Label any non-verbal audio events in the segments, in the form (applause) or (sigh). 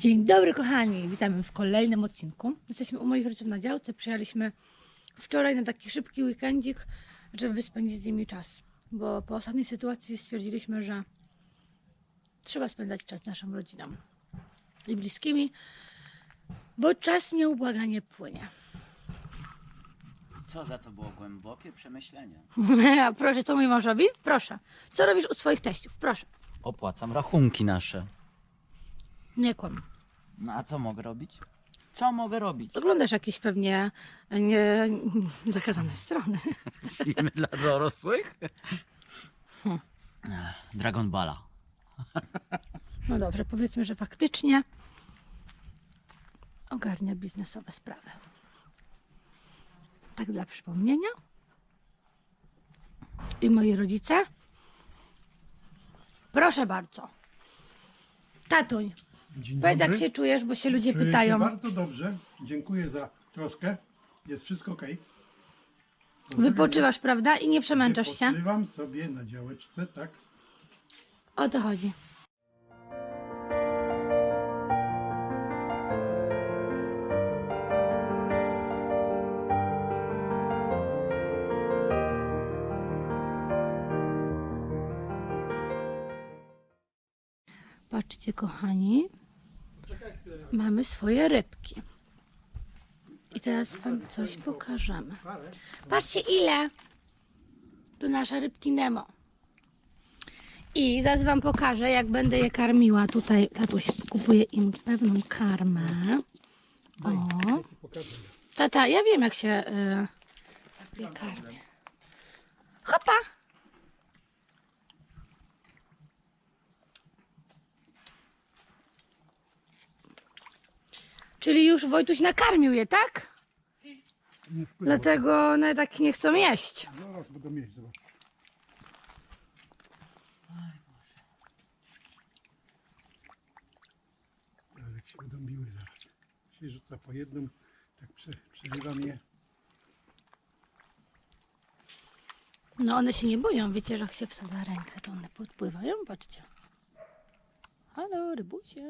Dzień dobry kochani, witamy w kolejnym odcinku. Jesteśmy u moich rodziców na działce, przyjechaliśmy wczoraj na taki szybki weekendzik, żeby spędzić z nimi czas. Bo po ostatniej sytuacji stwierdziliśmy, że trzeba spędzać czas z naszą rodziną i bliskimi, bo czas nieubłaganie płynie. Co za to było głębokie przemyślenie? (laughs) A proszę, co mój mąż robi? Proszę. Co robisz u swoich teściów? Proszę. Opłacam rachunki nasze. Nie kłam. No a co mogę robić? Co mogę robić? Oglądasz jakieś pewnie nie, (laughs) zakazane strony. (laughs) Filmy dla dorosłych? Ech, Dragon Balla. (laughs) No dobrze, powiedzmy, że faktycznie ogarnia biznesowe sprawy. Tak dla przypomnienia. I moi rodzice. Proszę bardzo. Tatuń, Dzień powiedz jak dobry. się czujesz, bo się ludzie Czuję pytają. Się bardzo dobrze. Dziękuję za troskę. Jest wszystko ok. Wypoczywasz, prawda? I nie przemęczasz się. Wypoczywam sobie na działeczce, tak. O to chodzi. Patrzcie, kochani, mamy swoje rybki. I teraz Wam coś pokażemy. Patrzcie, ile! Tu nasze rybki Nemo. I zaraz wam pokażę, jak będę je karmiła. Tutaj tatuś kupuje im pewną karmę. O. Tata, ja wiem jak się y, karmi. Hopa! Czyli już Wojtuś nakarmił je, tak? Nie wpływa. Dlatego one tak nie chcą jeść. Zaraz będą mieć, zobacz. Ale jak się będą biły zaraz. Się rzuca po jednym, tak prze, przerywam je. No one się nie boją, wiecie, że jak się wsadza rękę, to one podpływają, patrzcie. Halo, rybusie.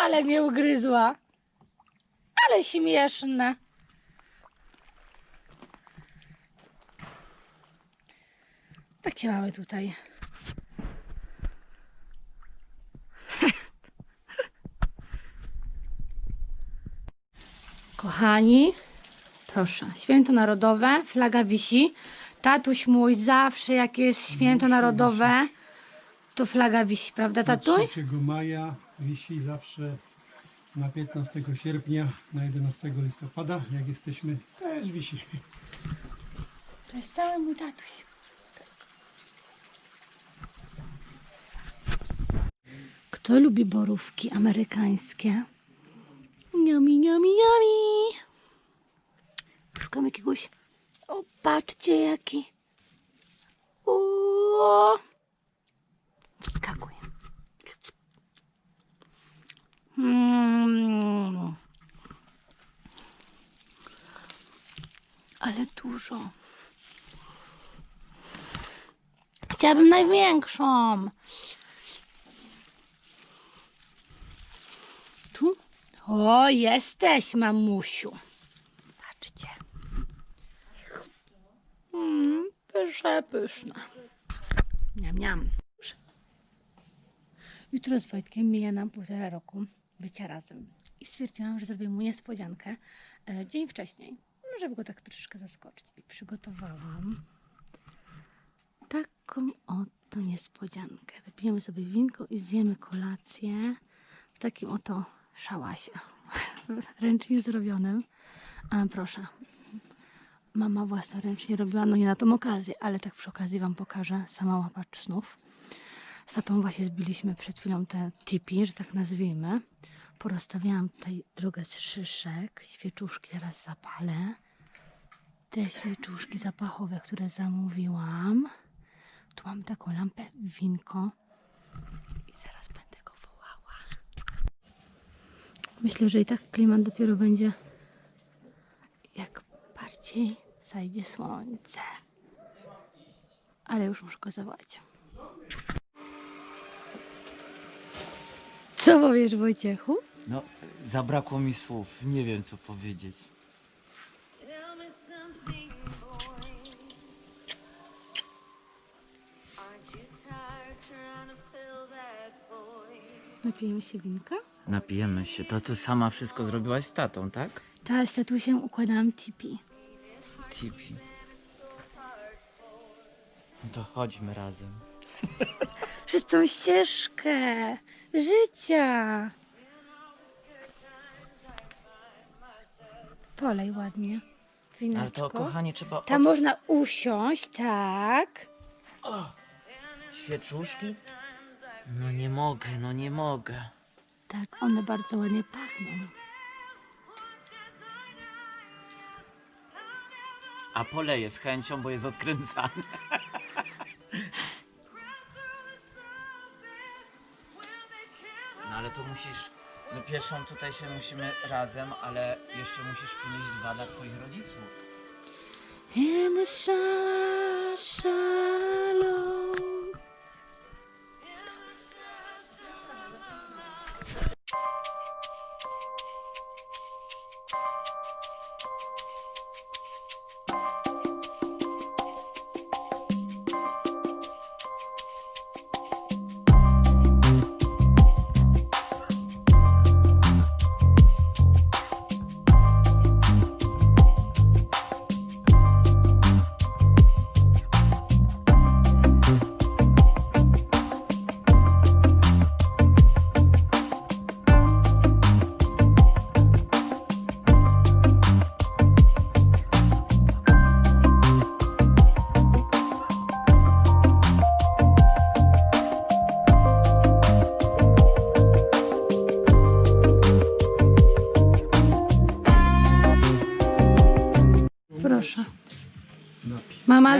Ale mnie ugryzła. Ale śmieszne. Takie mamy tutaj. (laughs) Kochani, Proszę, święto narodowe, flaga wisi. Tatuś mój zawsze jak jest święto narodowe, to flaga wisi, prawda tatuj? 3 maja wisi zawsze na 15 sierpnia, na 11 listopada, jak jesteśmy, też wisi. To jest cały mój tatuś. Kto lubi borówki amerykańskie? Niami, niami, niami. Szukam jakiegoś... O, patrzcie jaki. O! Wskakuje. Mm. Ale dużo. Chciałabym największą. Tu? O, jesteś, mamusiu. Patrzcie. Mm, pysze, pyszna. Niam, niam. Jutro z Wojtkiem mija nam półtora roku bycia razem. I stwierdziłam, że zrobię mu niespodziankę e, dzień wcześniej, żeby go tak troszeczkę zaskoczyć. I przygotowałam taką oto niespodziankę. Wypijemy sobie winko i zjemy kolację w takim oto szałasie. (laughs) Ręcznie zrobionym. A, proszę. Mama własnoręcznie robiła, no nie na tą okazję, ale tak przy okazji Wam pokażę sama łapacz snów. Z tatą właśnie zbiliśmy przed chwilą te tipi, że tak nazwijmy. Porozstawiałam tutaj drogę z szyszek, świeczuszki zaraz zapalę. Te świeczuszki zapachowe, które zamówiłam. Tu mam taką lampę, winko. I zaraz będę go wołała. Myślę, że i tak klimat dopiero będzie jak bardziej zajdzie słońce. Ale już muszę go zawołać. Co powiesz Wojciechu? No, zabrakło mi słów. Nie wiem, co powiedzieć. Napijemy się winka? Napijemy się. To ty sama wszystko zrobiłaś z tatą, tak? Teraz tatusiem układałam tipi. Tipi. No to chodźmy razem. (laughs) Przez tą ścieżkę życia. Polej ładnie. Ale Wineczko. to, kochanie, trzeba... Tam można usiąść, tak. Świeczuszki? No nie mogę, no nie mogę. Tak, one bardzo ładnie pachną. A poleję z chęcią, bo jest odkręcane. (laughs) to musisz... My pierwszą tutaj się musimy razem, ale jeszcze musisz przynieść dwa dla twoich rodziców. In the sha- shallow.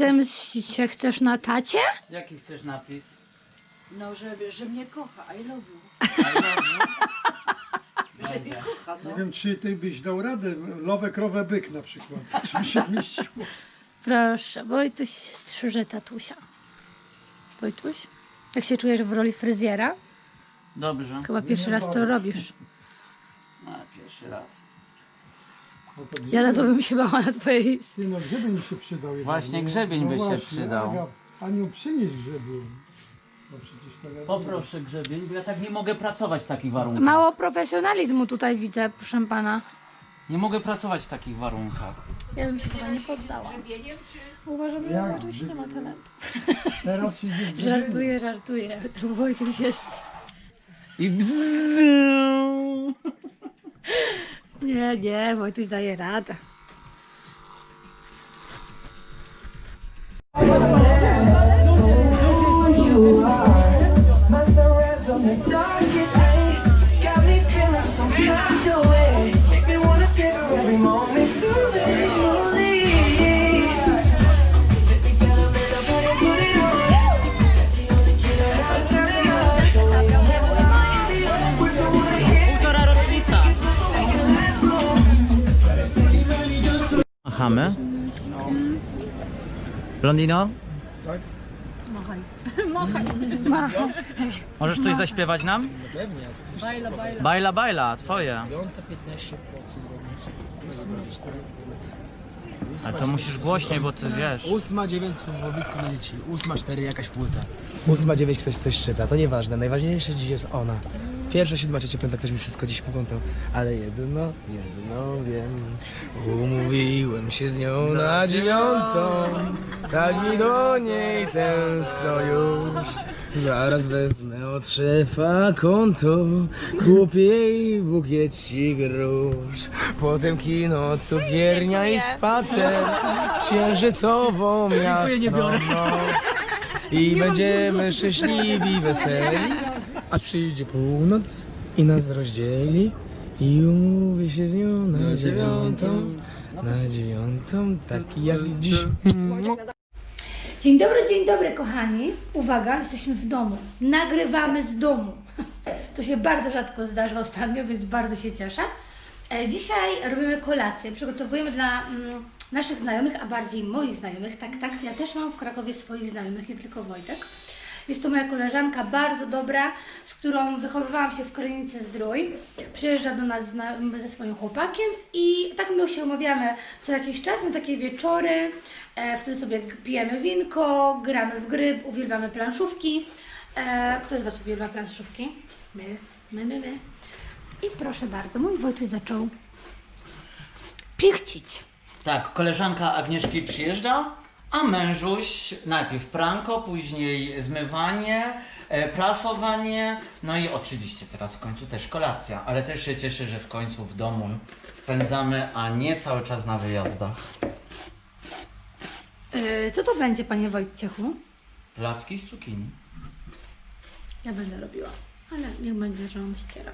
Zemścić się chcesz na tacie? Jaki chcesz napis? No, że, że mnie kocha, I love you. (laughs) Że mnie kocha, no. Nie wiem, czy ty byś dał radę. Lowę krowę byk na przykład. (laughs) Czy by się zmieściło? Proszę, Wojtuś strzyże tatusia. Wojtuś? Jak się czujesz w roli fryzjera? Dobrze. Chyba pierwszy raz to robisz. A, pierwszy raz. No to Ja na to bym się bała na twojej... Ty, no grzebień się przydał. jednak, Właśnie nie? grzebień by się przydał. Aga, Aniu, przynieś grzebień. No przecież to wiadomo. Poproszę grzebień, bo ja tak nie mogę pracować w takich warunkach. Mało profesjonalizmu tutaj widzę, proszę pana. Nie mogę pracować w takich warunkach. Ja bym się chyba nie poddała. Uważam, że Jak Wojtuś nie ma grzebień? talentu. Teraz się idzie (laughs) grzebień. Żartuję, żartuję. Tu Wojtuś jest... I bzzz. Nie, nie, Wojtuś daje radę. My sunrise on the darkest long Machamy. Blondino? Tak? (laughs) Możesz coś zaśpiewać nam? Pewnie, Bajla, bajla. Bajla, bajla, twoje. 5.15 po cudowniczej. 8.4 Ale to musisz głośniej, bo ty wiesz. 8.9 słowowisko na dzieci. 8.4 jakaś płyta. 8.9 ktoś coś czyta, to nieważne. Najważniejsze dziś jest ona. Pierwsza, siódma, trzecia, piąta, ktoś mi wszystko dziś poplątał. Ale jedno, jedno wiem. Umówiłem się z nią na dziewiątą. Tak mi do niej tęskno już. Zaraz wezmę od szefa konto. Kupię jej bukiecik róż. Potem kino, cukiernia i spacer. Księżycową jasną noc. I będziemy szczęśliwi, weseli. A przyjdzie północ i nas rozdzieli. I umówię się z nią na dziewiątą. Na dziewiątą, taki jak dziś. Dzień dobry, dzień dobry kochani. Uwaga, jesteśmy w domu. Nagrywamy z domu. (laughs) To się bardzo rzadko zdarza ostatnio, więc bardzo się cieszę. E, Dzisiaj robimy kolację. Przygotowujemy dla mm, naszych znajomych, a bardziej moich znajomych. Tak, tak, ja też mam w Krakowie swoich znajomych, nie tylko Wojtek. Jest to moja koleżanka, bardzo dobra, z którą wychowywałam się w Krynicy Zdrój. Przyjeżdża do nas ze swoim chłopakiem i tak my się umawiamy co jakiś czas na takie wieczory. E, wtedy sobie pijemy winko, gramy w gry, uwielbiamy planszówki. E, kto z Was uwielbia planszówki? My, my, my, my. I proszę bardzo, mój Wojtuś zaczął pichcić. Tak, koleżanka Agnieszki przyjeżdża, a mężuś najpierw pranko, później zmywanie, e, prasowanie, no i oczywiście teraz w końcu też kolacja, ale też się cieszę, że w końcu w domu spędzamy, a nie cały czas na wyjazdach. E, co to będzie, Panie Wojciechu? Placki z cukinii. Ja będę robiła, ale niech będzie, że on ściera.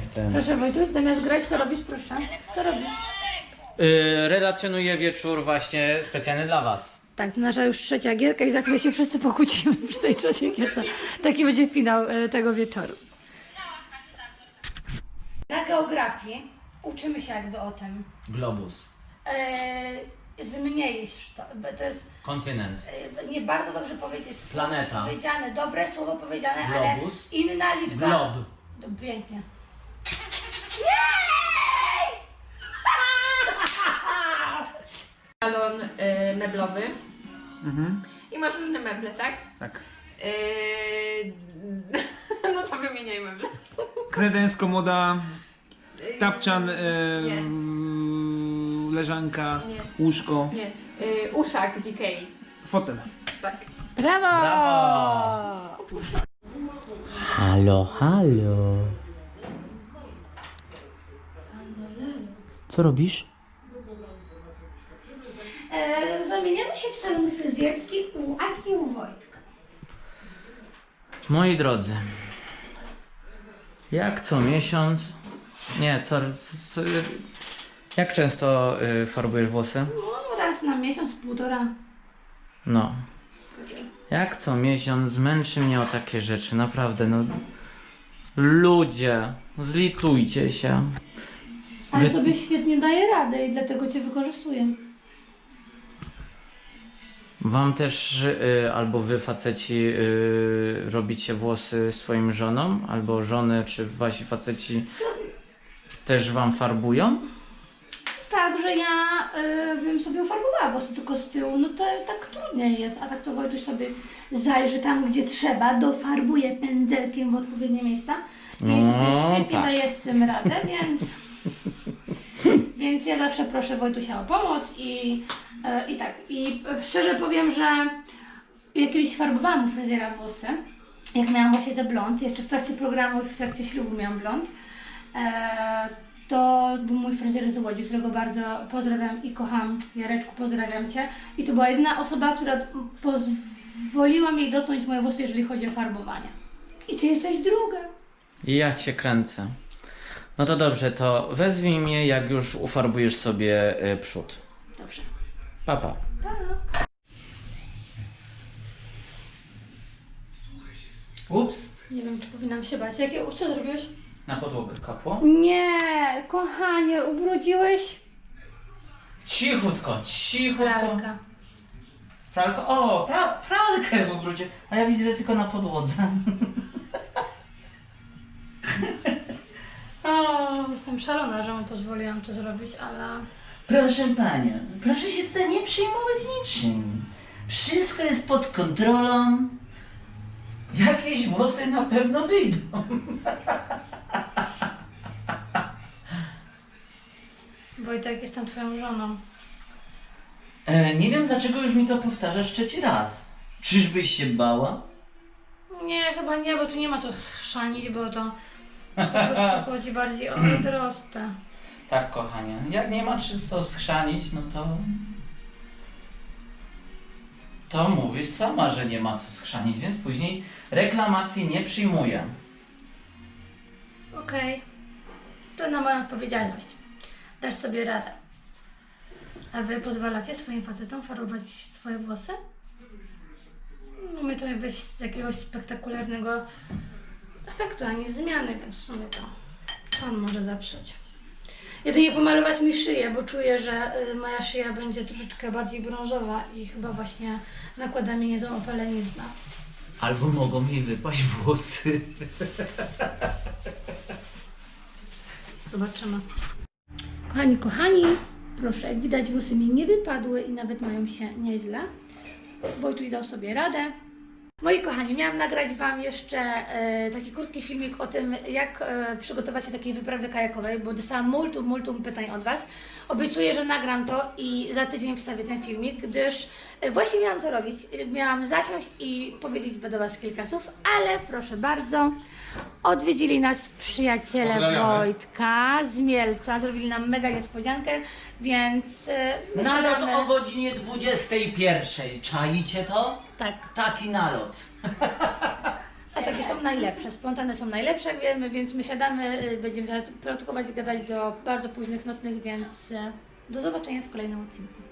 W tym. Proszę Wojtuś, zamiast grać, co robisz, proszę? Co robisz? Yy, relacjonuję wieczór właśnie specjalny dla Was. Tak, to nasza już trzecia gierka i za chwilę się wszyscy pokłócimy przy tej trzeciej gierce. Taki będzie finał e, tego wieczoru. Na geografii uczymy się jakby o tym. Globus. E, zmniejsz to. bo To jest Kontynent. e, nie bardzo dobrze powiedzieć słowo Planeta. powiedziane, dobre słowo powiedziane, Globus. ale inna liczba. Glob. To pięknie. Salon y, meblowy. I masz różne meble, tak? Tak. Y, (laughs) no to wymieniaj meble. Kredens, komoda, tapczan, e, Nie. leżanka, Nie. łóżko, Nie, y, uszak z Ikei. fotel. Tak. Brawo! Brawo! Halo, halo. Co robisz? E, zamieniamy się w salon fryzjerski u Aki i u Wojtka. Moi drodzy, jak co miesiąc, nie, co, co jak często y, farbujesz włosy? No, raz na miesiąc, półtora. No, jak co miesiąc zmęczy mnie o takie rzeczy, naprawdę, no. Ludzie, zlitujcie się. Ale Wy- sobie świetnie daje radę i dlatego Cię wykorzystuję. Wam też y, albo wy faceci y, robicie włosy swoim żonom, albo żony czy wasi faceci też wam farbują? Jest tak, że ja y, bym sobie ufarbowała włosy tylko z tyłu, no to tak trudniej jest. A tak to Wojtuś sobie zajrzy tam, gdzie trzeba, dofarbuje pędzelkiem w odpowiednie miejsca. I No, sobie świetnie tak. daje z tym radę, więc... (laughs) więc ja zawsze proszę Wojtusia o pomoc i, y, i tak. I szczerze powiem, że ja kiedyś farbowałam u fryzjera włosy, jak miałam właśnie te blond, jeszcze w trakcie programu, w trakcie ślubu miałam blond. E, to był mój fryzjer z Łodzi, którego bardzo pozdrawiam i kocham. Jareczku, pozdrawiam Cię. I to była jedyna osoba, która pozwoliła mi dotknąć moje włosy, jeżeli chodzi o farbowanie. I Ty jesteś druga. Ja cię kręcę. No to dobrze, to wezwij mnie, jak już ufarbujesz sobie y, przód. Dobrze. Papa. Ups. Nie wiem, czy powinnam się bać. Jakie, co zrobiłeś? Na podłogę kapło? Nie, kochanie, ubrudziłeś Cichutko, cichutko. pralka. Pralko, o, pra, pralkę w ogródzie. A ja widzę, że tylko na podłodze. (laughs) Jestem szalona, że mu pozwoliłam to zrobić, ale... proszę panią, proszę się tutaj nie przejmować niczym. Wszystko jest pod kontrolą. Jakieś włosy na pewno wyjdą. (laughs) Wojtek, jestem twoją żoną. E, nie wiem, dlaczego już mi to powtarzasz trzeci raz. Czyżbyś się bała? Nie, chyba nie, bo tu nie ma co schrzanić, bo to po prostu chodzi bardziej o (clears throat) odrostę. Tak, kochanie. Jak nie ma czy co schrzanić, no to... To mówisz sama, że nie ma co schrzanić, więc później reklamacji nie przyjmuję. Okej. To na moją odpowiedzialność. Dasz sobie radę. A wy pozwalacie swoim facetom farbować swoje włosy? No my to bez jakiegoś spektakularnego efektu, ani zmiany, więc w sumie to pan może zaprzeć. Jedynie pomalować mi szyję, bo czuję, że y, moja szyja będzie troszeczkę bardziej brązowa i chyba właśnie nakłada mi niezłą opalenizna. Albo mogą mi wypaść włosy. Zobaczymy. Kochani, kochani, proszę, jak widać włosy mi nie wypadły i nawet mają się nieźle. Wojtuś dał sobie radę. Moi kochani, miałam nagrać Wam jeszcze e, taki krótki filmik o tym, jak e, przygotować się do takiej wyprawy kajakowej, bo dostałam multum, multum pytań od Was. Obiecuję, że nagram to i za tydzień wstawię ten filmik, gdyż e, właśnie miałam to robić. Miałam zasiąść i powiedzieć do Was kilka słów, ale proszę bardzo, odwiedzili nas przyjaciele Pozdrawiamy. Wojtka z Mielca, zrobili nam mega niespodziankę, więc Nalot wysiadamy- o godzinie 21. Czaicie to? Tak. Taki nalot. A takie są najlepsze, spontane są najlepsze, jak wiemy, więc my siadamy, y, będziemy teraz plotkować, gadać do bardzo późnych nocnych, więc y, do zobaczenia w kolejnym odcinku.